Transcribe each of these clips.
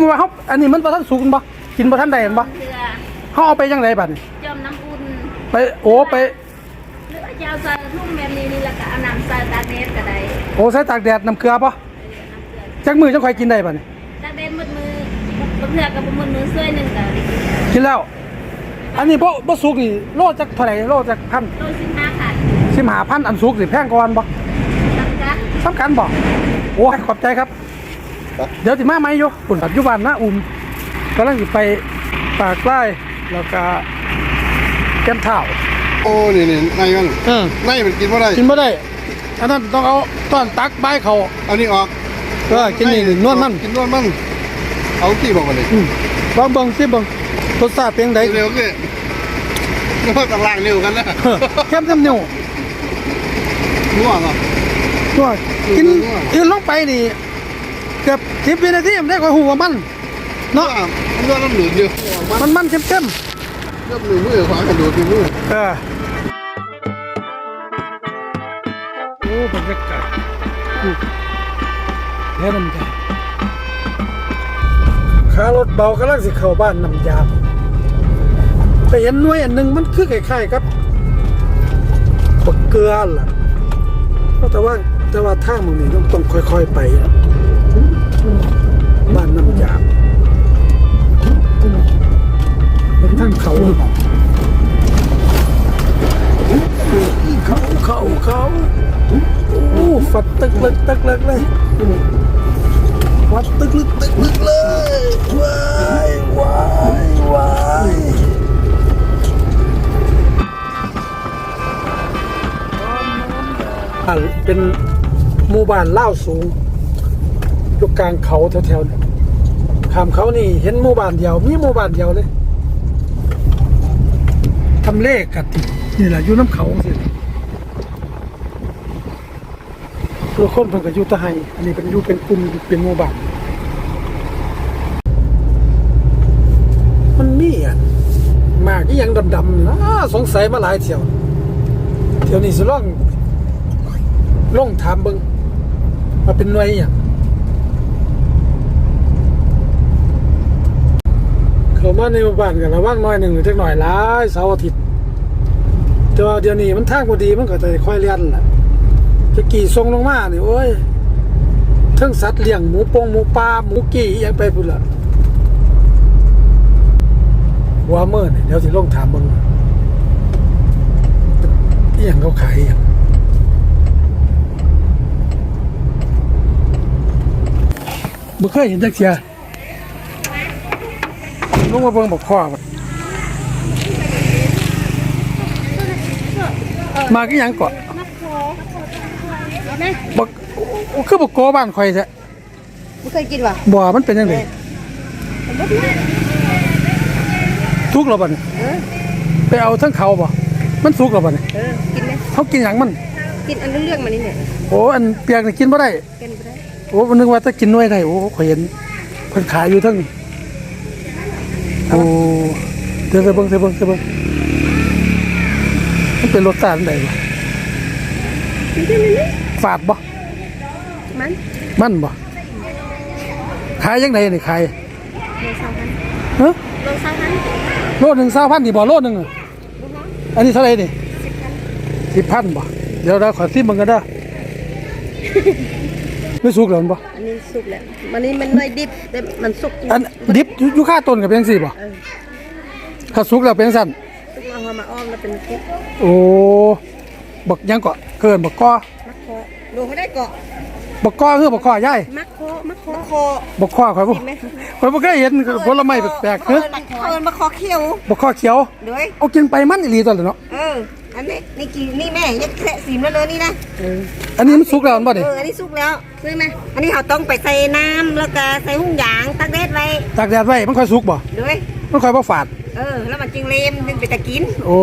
คือว่าเขาอันนี้มันบ่ทันสุกบ่กินบ่ทันได้บ่เรือเขาเอาไปจังไดบัดนี้จมน้ำอุ่นไปโอ้ไปหรือว่าจะเอาใส่ทุ่งแบบนี้นี่แล้วก็เอาน้ำใส่ตาเนสก็ได้โอ้ใส่ตากแดดน้ำเกลือป่ะเออน้ำเกลือจักมือจังค่อยกินได้บัดนี้ตาเนสมืดมือบางเทื่อกับมือมือเสื้อหนึ่งก็ได้กินกินแล้ว อันนี้บ่บ่สุกนี่โลจักเท่าไหร่โลจักพันโดยสิบห้าค่ะสิหาพันอันสุกสิแพงกว่าอันบ่ตังกัดสำคัญบ่โอ้ยขอบใจครับ เดี๋ยวสิมาใหม่อยู่ปุ่นปัจจุบันนะอุ้มกำลังสิไปปากใต้แล้วก็แก้มเท้าโอ้นี่นี่ในมันเออในมันกินบ่ได้กินบ่ได้อันนั้นต้องเอาต้อนตักใบายเขาเอานี่ออกเออกินนี่นวดมันกินนวดมันเอาที่บอกมาเลยอืมลองเบิ่งสิเบิ่งรสชาติเป็นจังไดเร็วๆสินวดต่างล่างนิ้วกันนะเออเข้มจำนิ้วนวดเหรอนัวกินนัวกินลงไปนี่ เกือบสิบวินาทีมันได้กว่าหูว่ามันเนาะเนาะนวดน้ำหนุนอยู่มันมันเข้มเข้มเริ่มหนุนมือขวากระโดดที่มือๆเออโอ้บรรยากาศอืมแล้วน้ำยาขารถเบากำลังสิเข้าบ้านน้ำยาไปเห็นหน่วยอันหนึ่งมันคือคล้ายๆกับบักเกลือล่ะแต่ว่าแต่ว่าทางมึงนี่ต้องต้องค่อย ๆ ไปอะ บ้านน้ำยาเป็นทางเขาเขาเขาเขาโอ้ฟัดตึกลึกตึกลึกเลยฟัดตึกลึกตึกลึกเลยว้ายว้ายว้ายอ่าเป็นหมู่บ้านเล่าสูง อยู่กลางเขาแถวๆเนี่ยข้ามเขานี่เห็นหมู่บ้านเดียว มีหมู่บ้านเดียวเลยทำเลขกันนี่แหละอยู่น้ำเขาสิตัวคนเพิ่นก็อยู่ตะไฮอันนี้เป็นอยู่เป็นกลุ่มเป็นหมู่บ้านมันมีอะมากที่ยังดำๆนะสงสัยมาหลายเที่ยวเที่ยวนี้สิล่องล่องถามเบิงมาเป็นหน่วยอย่าง เข้ามาในหมู่บ้านกันระว่างน้อยหนึ่งหรือจักหน่อยหลายเสาร์อาทิตย์แต่ว่าเดี๋ยวนี้มันทางพอดีมันก็จะค่อยเลียนแหละจะกี่ทรงลงมาเนี่ยโอ้ยเทั้งสัตว์เลี้ยงหมูปงหมูปลาหมูกี่ยังไปพุ่นละหัวเมื่อเนี่ยเดี๋ยวสิลงถามมึงนี่อย่างเขาขายอย่างบ่เคยเห็นจักเสีย งมาเบิ่งบอกข้อบ่มากี่ยังเกาะบักโอ้คือบักโกบ้านข่อยแท้ไม่เคยกินว่ะบ่มันเป็นจังไดทุกแล้วบัดนี้เออไปเอาทั้งเขาบ่มันสุกแล้วบ่เนี่ยเออกินไหมเขากินหยังมัน กินอันเรื่องๆมานี่เนี่ยโอ้อันเปียกนี่กินบ่ได้กินไปได้โอ้มันนึกว่าจะกินหน่วยได้โอ้ข่อยเห็นเพิ่นขายอยู่ทั้งนี้ โอ้เดี๋ยวไปเบิ่งเดี๋ยวเบิ่งเดี๋ยวเบิ่งมันเป็นรสชาติอันใดบ่กินได้เลยนี่ฝาดบ่มันมันบ่ขายยังไงนี่ขายโลสามพันฮะโลสามพันโลหนึ่ง2,000นี่บ่โลหนึงอะอันนี้เท่าไหร่นี่10,000บ่เดี๋ยวเราขอซิมเบิ่งกันเด้อ ไม่สุกแล้วมันบ่อันนี้สุกแล้วมันนี้มันไม่ดิบแต่มันสุกจริงอันดิบอยู่อยู่ค่าต้นกับเป็นจังซี่บ่เออถ้าสุกแล้วเป็นสั่นสุกมาเอามาอ้อมแล้วเป็นพริกโอ้บักหยังเกาะเกินบักกอมักคอดูให้ได้เกาะบักกอคือบักกอยายมักคอมักคอมักคอบักคอข่อยบ่กินไหมข่อยบ่เคยเห็นผลไม้แปลกๆเขาเด้อเอิ้นเขาเอิ้นมักคอเขียวบักคอเขียวด้วยเอากินไปมันอีหลีตัวเลยเนาะเออ อันนี้นี่กินนี่แม่ยัดแค่สีมแล้วเลยนี่นะอันนี้มันสุกแล้วมันบ่เอนี่ออันนี้สุกแล้วซื้อไหมอันนี้เขาต้องไปใส่น้ำแล้วก็ใส่หุ้งยางตักแดดไว้ตากแดดไว้มันค่อยสุกบ่ด้วยมันค่อยบ่ฝาด เออ แล้วมันจึงเลมจึงไปตะกินโอ้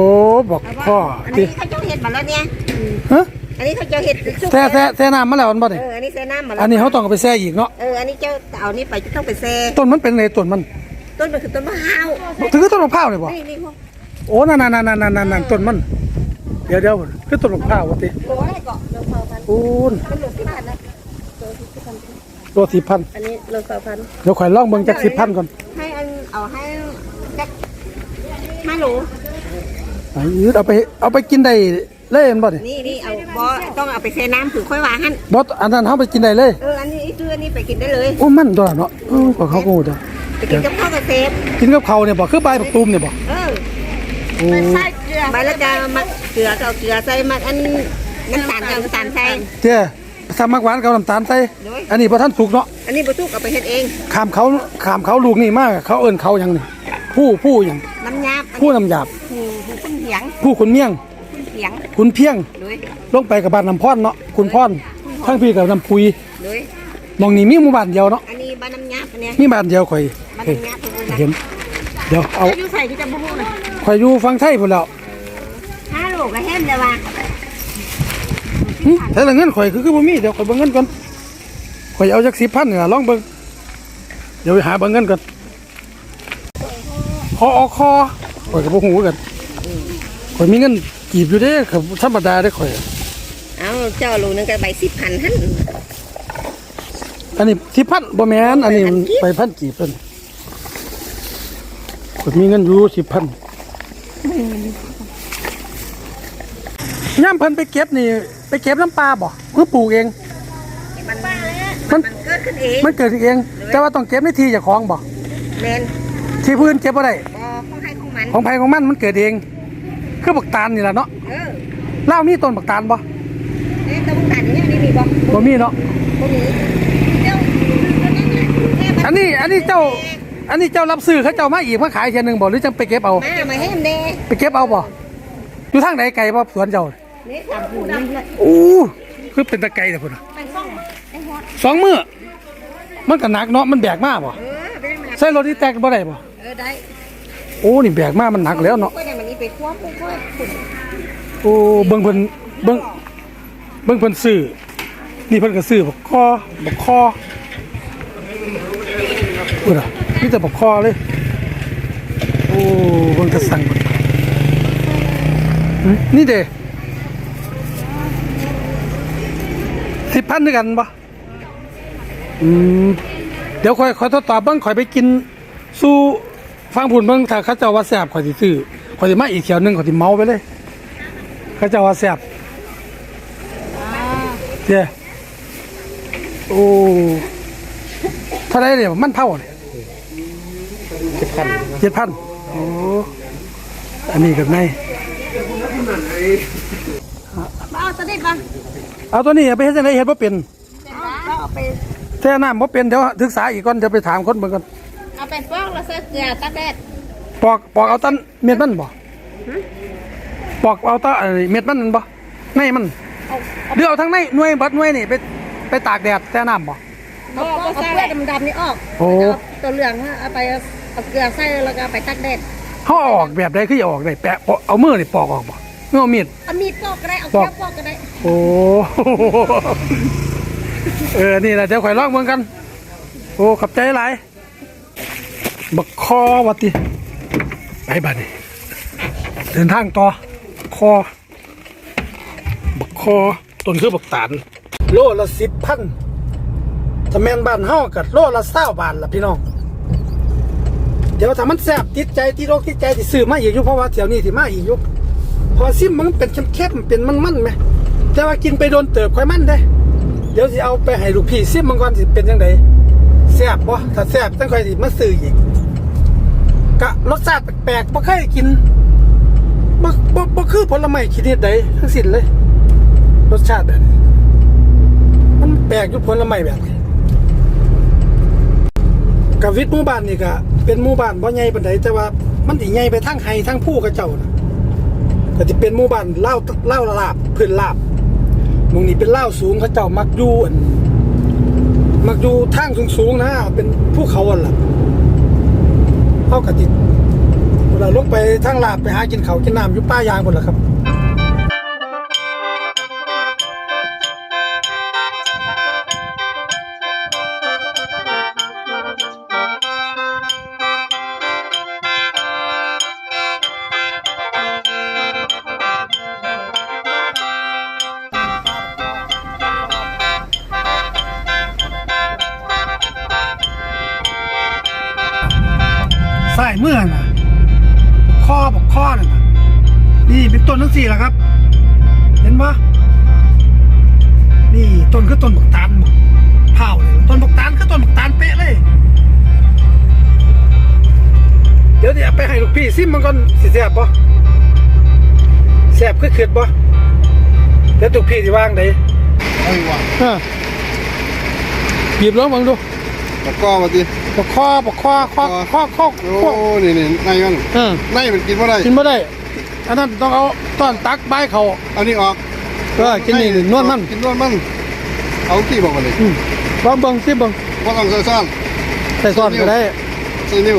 บักคออันตินี้เขาเจ้าเห็ดมาแล้วเนี่ยฮะอันนี้เขาเจ้าเห็ดสุกแซ่แซ่แซ่น้ำมาแล้วมันบ่นี่เอออันนี้ใส่น้ำมาแล้วอันนี้เขาต้องเอาไปแซ่อีกเนาะเอออันนี้เจ้าเอานี่ไปจะต้องไปแซ่ต้นมันเป็นไงต้นมันต้นมันคือต้นมะพร้าวถือต้นมะพร้าวนี่บ่นี่นี่พวกโอ้นั่นๆๆๆๆต้นมันเดี๋ยวเดี๋ยวคือต้นมะพร้าวว่าติโลอะไรเกาะโลเท่าพันโอ้นมันเหลือสิบพันนะโลสิบพันโลสิบพันอันนี้โลสองพันเดี๋ยวข่อยลองเบิ่งจักสิบพันก่อนให้อันเอาให้จักห้าโลไอ้ยืดเอาไปเอาไปกินได้เลยแม่นบ่นี่นี่นี่เอาบ่ต้องเอาไปใส่น้ำถือค่อยว่าหั่นบ่อันนั้นเฮาไปกินได้เลยเอออันนี้ซื้ออันนี้ไปกินได้เลยโอ้มันตัวละเนาะเออก็เขาก็ฮู้จ้ะไปกินกับข้าวกับเซฟกินกับเขาวเนี่ยบ่คือใบผักตูมเนี่ยบ่เออ โอ้ใส่เกลือใบละกามักเกลือก็เอาเกลือใส่มักอันน้ำตาลก็เอาน้ำตาลใส่เจ้สามักหวานกับน้ำตาลใส่โดยอันนี้บ่ทันสุกเนาะอันนี้บ่ทุกเอาไปเฮ็ดเองขามเขาขามเขาลูกนี่มากเขาเอิ้นเขาหยังนี่ผู้ผู้หยังน้ำยาบอันผู้นี้น้ำหยาบผู้ผู้ขุนเหียงผู้ขุนเมี่ยงขุนเหียงขุนเพียงโดยลงไปกับบ้านน้ำพรเนาะคุณพรทั้งพี่กับน้ำปุยโดยหมองนี้มีหมู่บ้านเดียวเนาะอันนี้บ้านน้ำยาบอันเนี้ยมีบ้านเดียวข่อยบ้านเฮ้ยน้ำยาบเพิ่นว่าเห็นเดี๋ยวเอาอยู่ใส่ที่จะบ่ฮู้น่ะ ข่อยอยู่ฟังไทยพุ่นแล้วห้าโลก็แฮมได้ว่าหึแต่ละเงินข่อยคือคือบ่มีเดี๋ยวข่อยเบิ่งเงินก่อนข่อยเอาจัก10,000นี่ล่ะลองเบิ่งเดี๋ยวไปหาเบิ่งเงินก่อนคออคอข่อยก็บ่ฮู้คือกันข่อยมีเงินกีบอยู่เด้ครับธรรมดาเด้ข่อย เอาเจ้าโลนึงก็ใบ10,000หั่นอันนี้10,000บ่แม่นอันนี้มันไปพันกีบเพิ่นข่อยมีเงินอยู่10,000 ย่ามเพิ่นไปเก็บนี่ ไปเก็บน้ำปลาบ่เพื่อปลูกเอง มันมันมันเกิดขึ้นเองมันเกิดเอง แต่ว่าต้องเก็บในที่เจ้าของบ่แม่นที่พื้นเก็บบ่ได้บ่ของใครของมันของไผของมันมันเกิดเอง คือบักตาลนี่ล่ะเนาะเออเล่าวมีต้นบักตาลบ่เอ๊ะตะบุงตาลนี่นี่มีบ่บ่มีเนาะ บ่มีเจ้าแม่อันนี้อันนี้เจ้า อันนี้เจ้ารับซื้อเขาเจ้ามาอีกมาขายเทียหนึงบ่หรือจังไปเก็บเอา มามาให้มันแน่ไปเก็บเอาบ่อยู่ทางไหนไกลบ่สวนเจ้านี่ตามผู้นี่แหละอู้คือเป็นตะไกแต่พุ่นน่ะสองมื้อมันก็หนักเนาะมันแบกมาบ่เออไปได้มาใส่รถที่แตกบ่ได้บ่เออได้โอ้นี่แบกมามันหนักแล้วเนาะก็ได้มันนี่ไปคว้าไปคว้าคุณโอ้เบิ่งเพิ่นเบิ่งเบิ่งเพิ่นซื้อนี่เพิ่นก็ซื้อบักคอบักคอเออ มีแต่บักคอเลย โอ้เบิ่งกระสังเพิ่นหึนี่เด้สิบพันด้วยกันปะอืม เดี๋ยวค่อยค่อยทดสอบเบิ่งค่อยไปกิน สู้ฟังผุนเบิ่งถ้าเขาเจ้าว่าแซ่บค่อยสิซื้อค่อยสิมาอีกเขียวหนึงค่อยสิเมาไปเลยเขาเจะว่าแซ่บเจ้โอ้เท่าไรเนี่ยมันเผาเนี่ยเจ็ดพันเจ็ดพันโอ้อันนี้กับในเอาตะนิดมาเอาตัวนี้ไปเฮ็ดจังไดเฮ็ดบ่เป็นเราเอาไปแท้น้ำบ่เป็นเดี๋ยวศึกษาอีกก่อนเดี๋ยวไปถามคนเบิ่งก่อนเอาไปฟอกแล้วใส่เกลือตะแดดปอกปอกเอาตันเม็ดมันบ่ปอกเอาตาไอ้เม็ดมันนั่นบ่ในมันเดี๋ยวเอาทั้งในหน่วยบัดหน่วยนี่ไปไปตากแดดแท้น้ำบ่ เอาเอาเกลือดำๆนี่ออกโอ้ แล้วก็เอาตัวเหลืองเอาไปเอาเกลือใส่แล้วก็เอาไปตักแดดเฮาเอาออกแบบใดคือจะออกได้แปะเอามือนี่ปอกออกบ่เงามีด เอามีดปอกก็ได้เอาแก้วปอกก็ได้โอ้เออ นี่แหละเดี๋ยวข่อยลองเมืองกัน โอ้ขับใจหลาย บักคอวัดติไปบ้านนี่เดินทางต่อ คอ บักคอต้นคือบักตาล โลละสิบพัน ถ้าแมนบ้านเฮากัดโลละเศร้าบาทละพี่น้อง เดี๋ยวถ้ามันแซ่บติดใจติดอกติดใจที่ซื้อมาอีกอยู่เพราะว่าแถวนี้ที่มาอีกอยู่พอซิมมันเป็นเข้มๆเป็นมันๆไหมแต่ว่ากินไปโดนเติบค่อยมันได้ เดี๋ยวสิเอาไปให้ลูกพี่ซิมมันก่อนสิเป็นยังไงแซ่บบ่ถ้าแซ่บต้องค่อยสิมาซื้ออีกกะรสชาติแปลกๆบ่เคยกินบ่บ่บ่คือผลไม้ชนิดใดทั้งสิ้นเลย รสชาติแบบมันแปลกอยู่ผลไม้แบบนี้ กับวิทย์หมู่บ้านนี่ก็เป็นหมู่บ้านบ่ใหญ่ปานใดแต่ว่ามันสิใหญ่ไปทางไห้ทางผู้กับเจ้านะก็จะเป็นหมู่บ้านเล่าเล่าลาบพื้นลาบมงนี้เป็นเล่าสูงเขาเจ้ามักอยู่อันมักอยู่ทางสูงสูงๆนะเป็นภูเขาอะล่ะเขากะติเวลาลงไปทางลาบไปหากินเขากินน้ำอยู่ป้ายางหมดแหละครับ ข้อน่ะนะนี่เป็นต้นทั้งสี่แหละครับ เห็นปะนี่ต้นคือต้นบักตาลบักเผาเลยต้นบักตาลคือต้นบักตาลเป๊ะเลย เดี๋ยวเดี๋ยวไปให้ลูกพี่ซิมมันก่อนสิแซ่บปะแซ่บคือเขือดปะแล้วลูกพี่สิว่างไดเอาอีกว่ะหยิบแล้วมึงดู ตะก้อมาดิบักข้อบักข้อข้อข้อข้อโอ้นี่นี่ในมันเออในมันกินว่ได้กินไม่ได้อันนั้นต้องเอาต้อนตักใบเขาเอานี่ออกเออกินนี่นวดมันกินนวดมันเอาที่บอกมาเลยอืมลองบิ่งซิเบิ่งว่าต้องใส่ซ่อนใส่ซอสก็ได้ใส่นิ้ว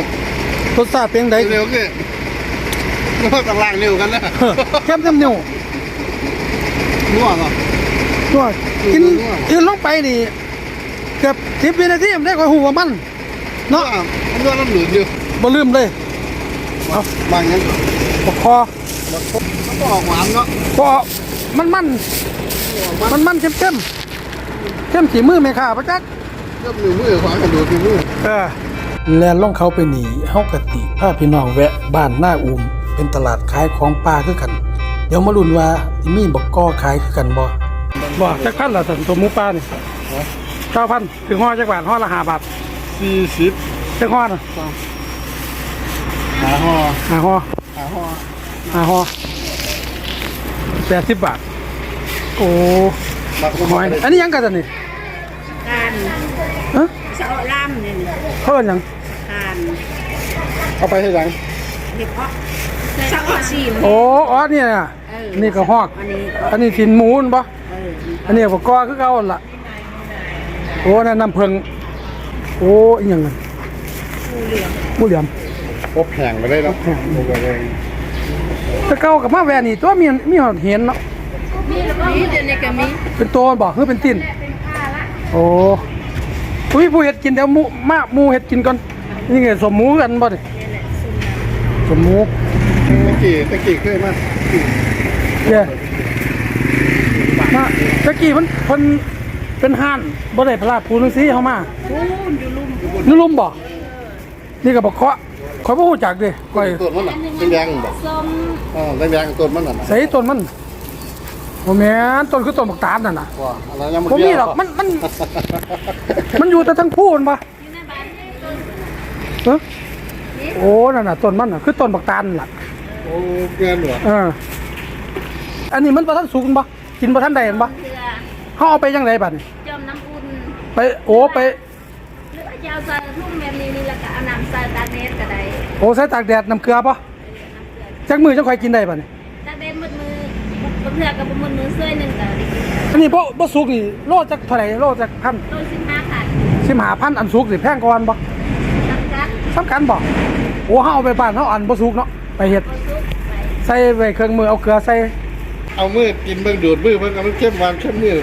รสชาติเป็นจั่งใดใส่นิ้วคือนึกว่าต่างล่างนิ้วกันนะเออเข้มเต็มนิ้วนัวเนาะนวดกินนวดกินลงไปนี่ สิบวินาทีมันได้ก็หูว่ามันเนาะเนาะนวดน้ำหนืดอยู่บ่ลืมเลยบางอย่างบักคอมันก็ออกหวานเนาะเพราะมันมันมันมันเข้มเข้มเข้มสีมือแม่ค้าประจักเริ่มนิ้วมือขวากระดูกนิ้วมือเออแลนล่องเขาไปหนีเฮากะติพาพี่น้องแวะบ้านหน้าอูมเป็นตลาดขายของปลาคือกัน เดี๋ยวมาลุ้นว่าสิมีบักกอขายคือกันบ่บ่จักพันละสันตัวหมูปลานี่ เก้าพันถึงห่อจักบาทห่อละห้าบาทสี่สิบจักห่อน่ะหาห่อห้าห่อหาห่อห้าห่อแปดสิบบาท โอ้บักหอยอันนี้ยังกันสันนี่การฮะเสาล่ำเนี่ยเขาเป็นหยังการเอาไปให้หลังเด็กเพาะเสาซีมโอ้อ๋อเนี่ยน่ะเออนี่ก็ฮอก อันนี้อันนี้สินหมูนปะเอออันนี้บักกอคือเก่าหั่นล่ะ โอ้นั่นน้ำเพิงโอ้อีหยังนั่นหมูเหลี่ยมพบแห้งไปได้แล้วแห้งลงไปเลยแต่เก่ากับมาแวนี่ตัวมีมีหอดเห็นเนาะมีแล้วก็มีเดี๋ยวนี้ก็มีเป็นตัวบ่คือเป็นติ่นโอ้อุ้ยผู้เห็ดกินเดี๋ยวหมูมาหมูเห็ดกินก่อนนี่ไงสมหมูกันบ่ดิสมหมูตะกี้ตะกี้เคยมาเด้มาตะกี้มันเพิ่น เป็นห่านบ่ได้พลาดปูนึงสิเฮามาอยู่ลุ่มบ่นี่ก็บ่เคาะข่อยบ่ฮู้จักเด้ข่อยต้นมันอะแดงๆแบบส้มอ๋อแดงๆต้นมันอะใส่ต้นมันบ่แม่นต้นคือต้นบักตาลนั่นน่ะว่าอะไรยังบ่มีหรอกมันมัน มันอยู่แต่ทั้งคู่มันบ่อยู่ในบ้านฮะโอ้นั่นน่ะต้นมันน่ะคือต้นบักตาลนั่นล่ะโอ้เกินเหรอเอออันนี้มันบ่ทันสุกบ่กินบ่ทันได้เห็นบ่ เกลือเฮาเอาไปจังไดบัดนี้จอมน้ำอุ่นไปโอ้ไปหรือว่าจะเอาใส่ทุ่งแบบนี้นี่แล้วก็เอาน้ำใส่ตากแดดก็ได้โอ้ใส่ตากแดดน้ำเกลือป่ะจักมือจังค่อยกินได้ป่ะนี่ตากแดดมืดมือบางเทื่อก็บ่มืดมือเสื้อหนึงก็ได้กินอันนี้บ่บ่สุกนี่โลจักเท่าไหร่โลจักพันโลสิบห้าขันสิบหาพันอันสุกสิแพงกว่าอันบ่ตักกักสำคัญบ่โอ้เฮาเอาไปบ้านเฮาอันบ่สุกเนาะไปเฮ็ดบ่ซุกใส่ใส่ไว้เครื่องมือเอาเกลือใส่ เอามือกินเบิ่งดูดมือเบิ่งเอามันเข้มหวานเข้มมือ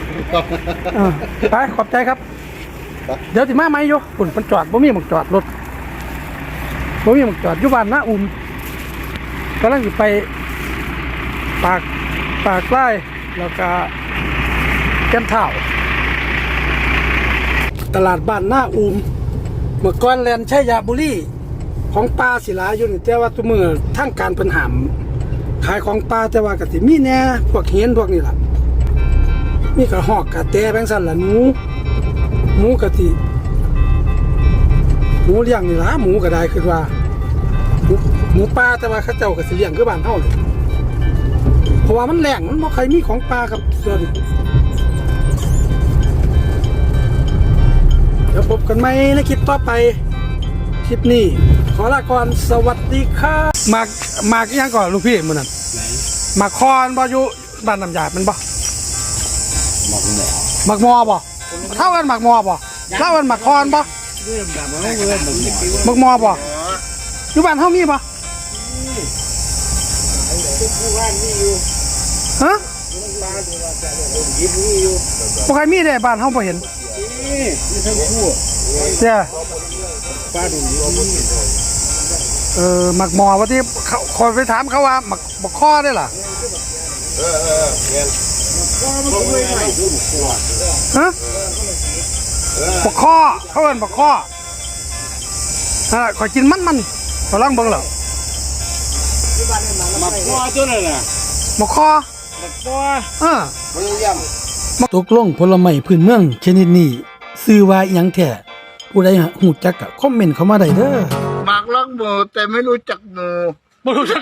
เออไปขอบใจครับ เดี๋ยวสิมาใหม่อยู่ฝุ่นมันจอดบ่มีหมองจอดรถบ่มีหมองจอดอยู่บ้านนะอุ่มกำลังสิไป ปากปากไร่แล้วก็แก้มเท่าตลาดบ้านหน้าอูมเมื่อก่อนแลนชัยยาบุรีของปลาศิลาอยู่นี่แต่ว่าตัวมือทั้งการเป็นหาม ขายของปลาแต่ว่ากติมีแน่พวกเห็นพวกนี้ล่ะ มีกระหอกกระแตแบงสันละหนูหมูกะติหมูเลี้ยงนี่ล่ะหมูก็ได้คือว่าหมูหมูป่าแต่ว่าเขาเจ้าก็สิเลี้ยงคือบ้านเฮาเลยเพราะว่ามันแหล่งมันบ่ใครมีของปลาครับส่วนเดี๋ยวพบกันใหมในคลิปต่อไป ลิปนี้ ขอลาก่อนสวัสดีครับหมากหมากอิหยังก่อนลูกพี่มื้อนั้นหมากคอนบ่อยู่บ้านน้ำยาดมันบ่หมักมอบ่เท่ากันหมักมอบ่เท่ากันหมักคอนบ่หมักมอบ่อยู่บ้านเฮามีบ่ฮะบ่ใครมีได้บ้านเฮาบ่เห็น เจ้าเออหมักมอว่าที่เขาคอยไปถามเขาว่าหมักบักคอได้ล่ะฮะบักคอเขาเอิ้นบักคออ่าขอยกินมันมันกำลังเบิ่งแล้วมาพ่อตัวนั่นน่ะมาคอมาพ่อเอ่าพยายามตกลงผลไม้พื้นเมืองชนิดนี้ซื้อว่าอิหยังแท้ ผู้ใดหูจักก็คอมเมนต์เข้ามาได้เด้อหมากลักหมูแต่ไม่รู้จักหมู บ่รู้จัก